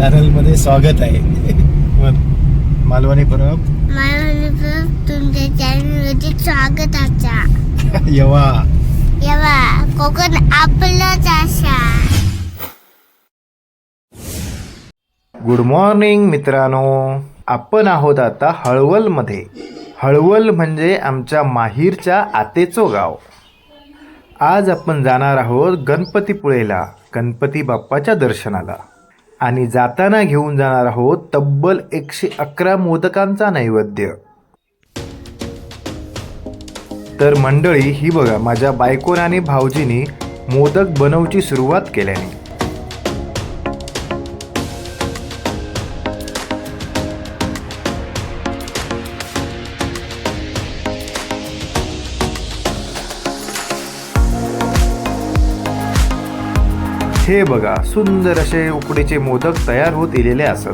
चॅनलमध्ये स्वागत आहे. मालवणी परब तुमच्या चॅनलमध्ये स्वागत आचा यवा. येवा कोकण आपलंच असा गुड मॉर्निंग मित्रांनो. आपण आहोत आता हळवलमध्ये. हळवल म्हणजे आमच्या माहीरच्या आतेचो गाव. आज आपण जाणार आहोत गणपतीपुळेला गणपती बाप्पाच्या दर्शनाला. आणि जाताना घेऊन जाणार आहोत तब्बल एकशे अकरा मोदकांचा नैवेद्य. तर मंडळी ही बघा माझ्या बायकोन आणि भाऊजीनी मोदक बनवची सुरुवात केल्याने. हे बघा सुंदर असे उकडीचे मोदक तयार होत गेलेले असत.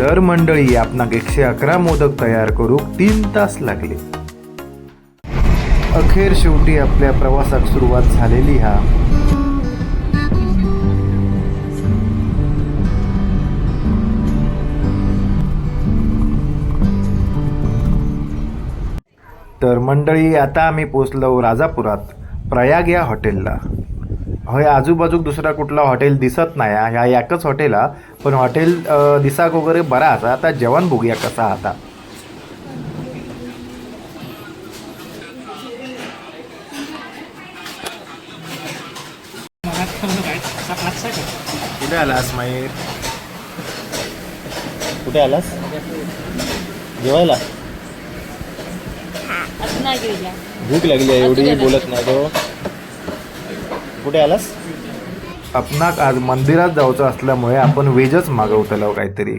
तर मंडळी आपणाक एकशे अकरा मोदक तयार करूक तीन तास लागले. अखेर शेवटी आपल्या प्रवासात सुरुवात झालेली हा. तर मंडळी आता आम्ही पोचलो राजापुरात प्रयाग या हॉटेलला. होय आजूबाजूक दुसरा कुठला हॉटेल दिसत नाही ह्या एकच हॉटेल हा. पण हॉटेल दिसाक वगैरे बरा असा. आता जेवण बघूया कसा आता. कुठे आलास माहीर कुठे आलास? जेवायला? भूक लागली आहे एवढी बोलत नाही तो. कुठे आलास? आपणाक आज मंदिरात जायचं असल्यामुळे आपण वेजच मागवतलो काहीतरी.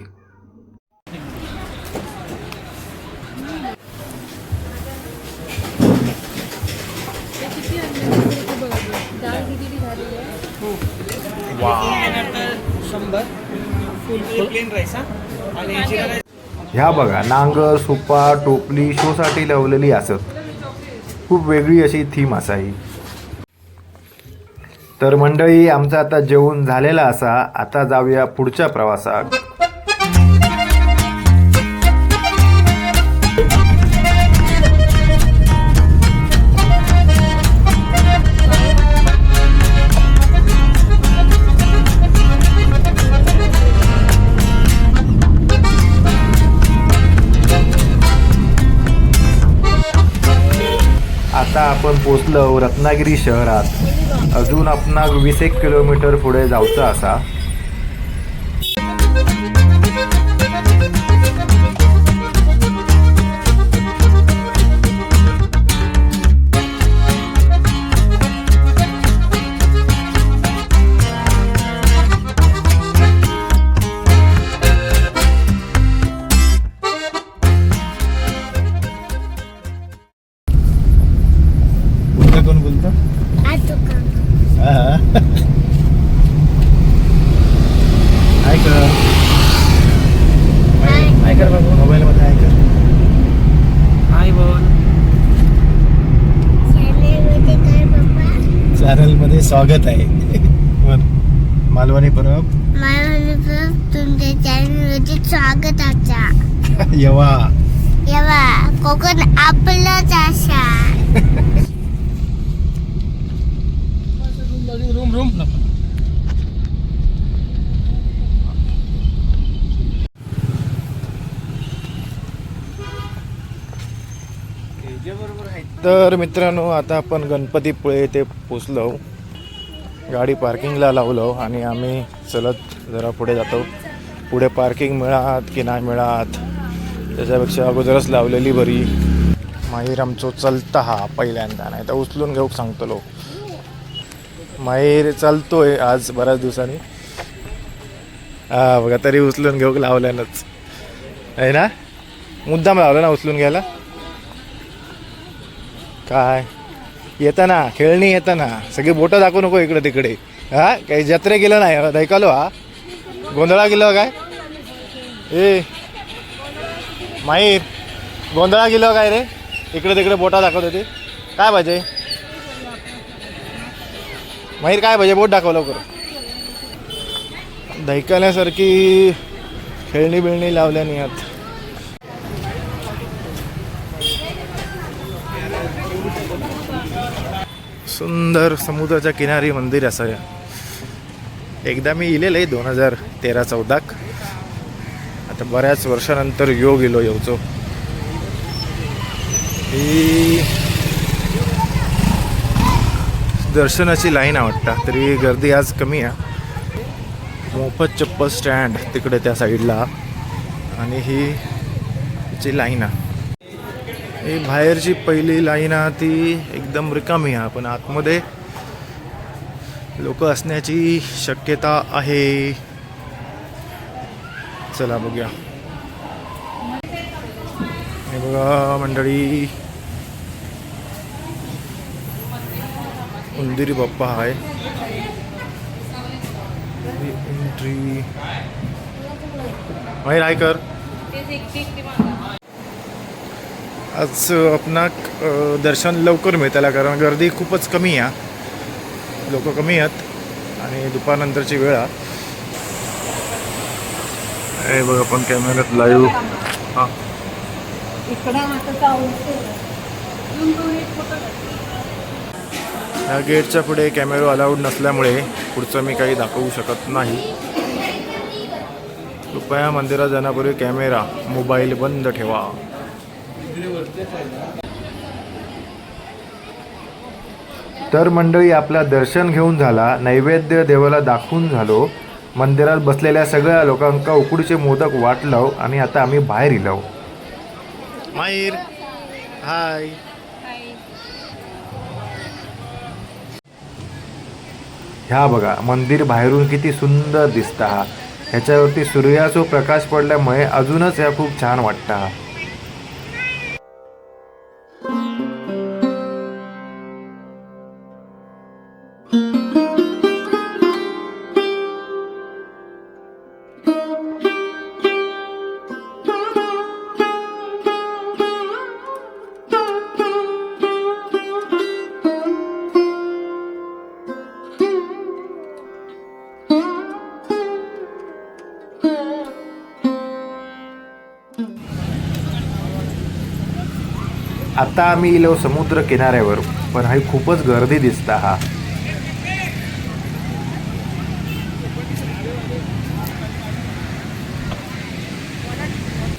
ह्या बघा नांगर सुपा टोपली शोसाठी लावलेली असत खूप वेगळी अशी थीम असा ही. तर मंडळी आमचा आता जेवण झालेला असा. आता जाऊया पुढच्या प्रवासात. आता आपण पोचलो रत्नागिरी शहरात. अजून आपणाक वीस एक किलोमीटर पुढे जायचं असा ऐकर बाबू मोबाईल मध्ये ऐकर हाय बोल चॅनलमध्ये स्वागत आहे. मालवणी परब मला तुमच्या चॅनलमध्ये स्वागत आचा यवा. येवा. कोकण आपलंच असा तर मित्रांनो आता आपण गणपतीपुळे येथे पोचलो. गाडी पार्किंगला लावलो आणि आम्ही चलत जरा पुढे जातो. पुढे पार्किंग मिळात की नाही मिळात त्याच्यापेक्षा अगोदरच लावलेली बरी. माहीर आमचो चलता हा पहिल्यांदा नाही तर उचलून घेऊक सांगतलो माहीर चालतोय आज बऱ्याच दिवसांनी. हा बघा तरी उचलून घेऊक लावल्यानंच. आहे ना? मुद्दाम लावलं ना उचलून घ्यायला? काय? येताना खेळणी येताना. सगळी बोटं दाखवू नको इकडे तिकडे. हा? काही जत्रे गेलं नाही. दैकालो हा? गोंधळा गेलो काय? ए माहीर गोंधळा गेलो काय रे? इकडे तिकडे बोटा दाखवत होती. काय पाहिजे माहीर काय पाहिजे बोट दाखव लवकर. दैकाल्यासारखी खेळणी बिळणी लावल्यानी आत. सुंदर समुद्राच्या किनारी मंदिर असं एकदा मी इलेलं आहे दोन हजार तेरा चौदाक. आता बऱ्याच वर्षानंतर योग गेलो येऊचो. ही दर्शनाची लाईन आवडता तरी गर्दी आज कमी आहे. मोफत चप्पल स्टँड तिकडे त्या साईडला. आणि ही जी लाईन आहे. ही बाहेरची पहिली लाईन आहे ती एकदम रिकामी आहे. पण आतमध्ये लोक असण्याची शक्यता आहे. चला बघूया. हे बघा मंडळी. उंदिरी बाप्पा आहे. एंट्री माहीर आहे कर. आज आपणाक दर्शन लवकर मिळतला कारण गर्दी खूपच कमी आहे. लोक कमी आहेत आणि दुपारनंतरची वेळ आहे. हे बघ आपण कॅमेऱ्यात लाईव्ह हां. या गेटच्या पुढे कॅमेरा अलाउड नसल्यामुळे पुढचं मी काही दाखवू शकत नाही. कृपया मंदिरात जाण्यापूर्वी कॅमेरा मोबाईल बंद ठेवा. तर मंडळी आपला दर्शन घेऊन झाला नैवेद्य देवाला दाखवून झालो. मंदिरात बसलेल्या सगळ्या लोकांका उकडीचे मोदक वाटलो आणि आता आम्ही बाहेर इलो. माहीर हाय. ह्या बघा मंदिर बाहेरून किती सुंदर दिसता. हा ह्याच्यावरती सूर्याचो प्रकाश पडल्यामुळे अजूनच ह्या खूप छान वाटता. आता आम्ही इलो समुद्र किनाऱ्यावर पण हा खूपच गर्दी दिसता हा.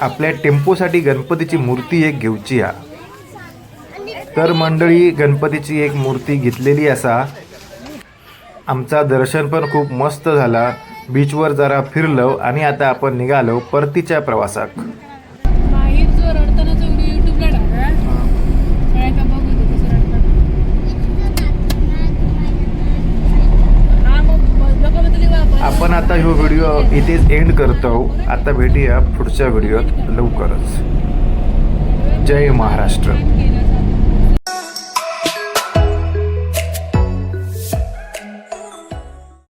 आपल्या टेम्पोसाठी गणपतीची मूर्ती एक घेऊची हा. तर मंडळी गणपतीची एक मूर्ती घेतलेली असा. आमचा दर्शन पण खूप मस्त झाला. बीचवर जरा फिरलो आणि आता आपण निघालो परतीच्या प्रवासाक माहीर जो रडतानाचा व्हिडिओ युट्यूबला टाका सगळ्यांका बघू दे कसं रडतात हा मग लोक म्हणतली बाबा आपण आता ह्यो व्हिडिओ इथेच एंड करतो. आता भेटूया पुढच्या व्हिडिओत लवकरच. जय महाराष्ट्र.